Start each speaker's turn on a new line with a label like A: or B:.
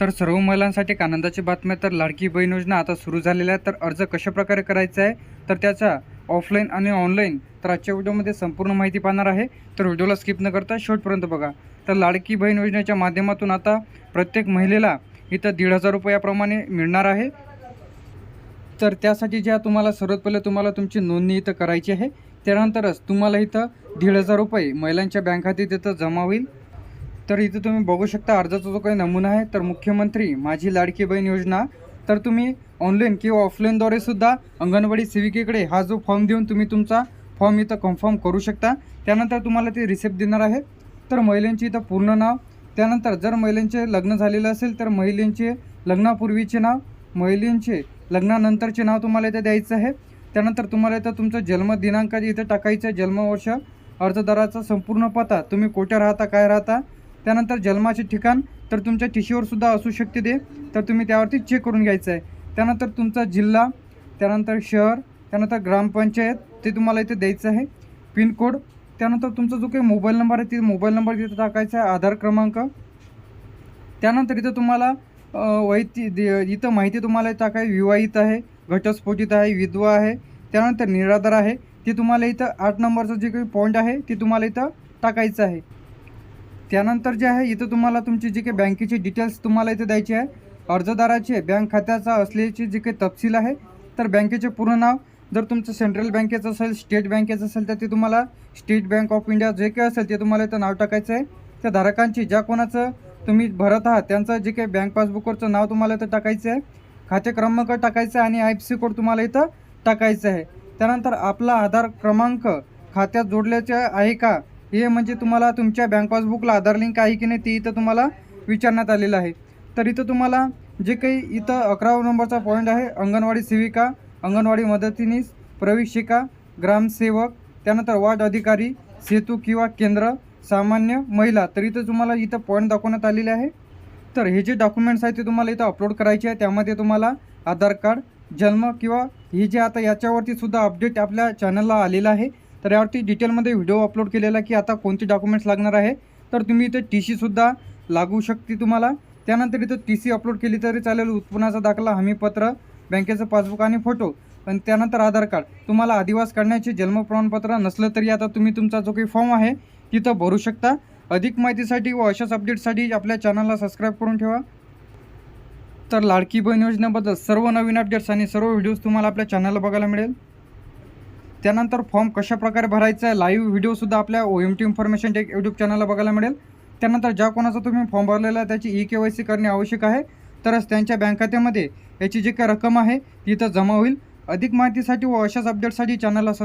A: तर सर्व महिलांसाठी एक आनंदाची बातमी तर लाडकी बहीण योजना आता सुरू झालेल्या आहे तर अर्ज कशा प्रकारे करायचा आहे? तर त्याचा ऑफलाईन आणि ऑनलाईन तर आजच्या व्हिडिओमध्ये संपूर्ण माहिती पाहणार आहे. तर व्हिडिओला स्किप न करता शेवटपर्यंत बघा. तर लाडकी बहीण योजनेच्या माध्यमातून आता प्रत्येक महिलेला इथं दीड हजार रुपयाप्रमाणे मिळणार आहे. तर त्यासाठी ज्या तुम्हाला सर्वात पहिले तुम्हाला तुमची नोंदणी इथं करायची आहे. त्यानंतरच तुम्हाला इथं दीड हजार रुपये महिलांच्या बँक खात्यात इथं जमा होईल. तर इथं तुम्ही बघू शकता अर्जाचा जो काही नमुना आहे तर मुख्यमंत्री माझी लाडकी बहीण योजना. तर तुम्ही ऑनलाईन किंवा ऑफलाईनद्वारे सुद्धा अंगणवाडी सेविकेकडे हा जो फॉर्म देऊन तुम्ही तुमचा फॉर्म इथं कन्फर्म करू शकता. त्यानंतर तुम्हाला ते रिसिप्ट देणार आहे. तर महिलांची इथं पूर्ण नाव त्यानंतर जर महिलांचे लग्न झालेलं असेल तर महिलांचे लग्नापूर्वीचे नाव महिलांचे लग्नानंतरचे नाव तुम्हाला इथं द्यायचं आहे. त्यानंतर तुम्हाला इथं तुमचं जन्मदिनांक इथं टाकायचं आहे. जन्मवर्ष अर्जदाराचा संपूर्ण पत्ता. तुम्ही कोठे राहता काय राहता त्यानंतर जन्माचे ठिकाण तर तुमच्या टिशीवरसुद्धा असू शकते ते. तर तुम्ही त्यावरती चेक करून घ्यायचं आहे. त्यानंतर तुमचा जिल्हा त्यानंतर शहर त्यानंतर ग्रामपंचायत ते तुम्हाला इथे द्यायचं आहे. पिनकोड. त्यानंतर तुमचा जो काही मोबाईल नंबर आहे ते मोबाईल नंबर तिथं टाकायचा आहे आधार क्रमांक. त्यानंतर इथं तुम्हाला वैद्य वैती दे- इथं माहिती तुम्हाला टाकाय विवाहित आहे घटस्फोटित आहे विधवा आहे. त्यानंतर निराधार आहे. ते तुम्हाला इथं आठ नंबरचं जे काही पॉईंट आहे ते तुम्हाला इथं टाकायचं आहे. त्यानंतर जे आहे इथं तुम्हाला तुमची जी काही बँकेची डिटेल्स तुम्हाला इथे द्यायची आहे. अर्जदाराचे बँक खात्याचा असलेचे जे काही तपशील आहे तर बँकेचे पूर्ण नाव जर तुमचं सेंट्रल बँकेचं असेल स्टेट बँकेचं असेल तर ते तुम्हाला स्टेट बँक ऑफ इंडिया जे काही असेल ते तुम्हाला इथं नाव टाकायचं आहे. त्या धारकांची ज्या कोणाचं तुम्ही भरत आहात त्यांचं जे काही बँक पासबुकवरचं नाव तुम्हाला इथं टाकायचं आहे. खाते क्रमांक टाकायचा आहे आणि आय एफ सी कोड तुम्हाला इथं टाकायचं आहे. त्यानंतर आपला आधार क्रमांक खात्यात जोडल्याचे आहे का? हे म्हणजे तुम्हाला तुमच्या बँक पासबुकला आधार लिंक आहे की नाही ते इथं तुम्हाला विचारण्यात आलेलं आहे. तर इथं तुम्हाला जे काही इथं अकरा नंबरचा पॉईंट आहे अंगणवाडी सेविका अंगणवाडी मदतीनीस प्रवेशिका ग्रामसेवक त्यानंतर वार्ड अधिकारी सेतू किंवा केंद्र सामान्य महिला. तर इथं तुम्हाला इथं पॉईंट दाखवण्यात आलेले आहे. तर हे जे डॉक्युमेंट्स आहेत ते तुम्हाला इथं अपलोड करायचे आहे. त्यामध्ये तुम्हाला आधार कार्ड जन्म किंवा हे जे आता याच्यावरती सुद्धा अपडेट आपल्या चॅनलला आलेलं आहे. तर यावरती डिटेलमध्ये व्हिडिओ अपलोड केलेला की आता कोणते डॉक्युमेंट्स लागणार आहे. तर तुम्ही इथं टी सीसुद्धा लागू शकते तुम्हाला. त्यानंतर इथं टी सी अपलोड केली तरी चालेल. उत्पन्नाचा दाखला हमीपत्र बँकेचं पासबुक आणि फोटो आणि त्यानंतर आधार कार्ड. तुम्हाला आदिवास काढण्याचे जन्म प्रमाणपत्र नसलं तरी आता तुम्ही तुमचा जो काही फॉर्म आहे तिथं भरू शकता. अधिक माहितीसाठी व अशाच अपडेटसाठी आपल्या चॅनलला सबस्क्राईब करून ठेवा. तर लाडकी बहीण योजनेबद्दल सर्व नवीन अपडेट्स आणि सर्व व्हिडिओज तुम्हाला आपल्या चॅनलला बघायला मिळेल. त्यानंतर फॉर्म कशा प्रकारे भरायचा आहे लाईव्ह व्हिडिओसुद्धा आपल्या O M T information tech YouTube चॅनलला बघायला मिळेल. त्यानंतर ज्या कोणाचा तुम्ही फॉर्म भरलेला आहे त्याची ई के वाय सी करणे आवश्यक आहे. तरच त्यांच्या बँक खात्यामध्ये याची जी काही रक्कम आहे ती इथं जमा होईल. अधिक माहितीसाठी व अशाच अपडेटसाठी चॅनलला सबस्क्राईब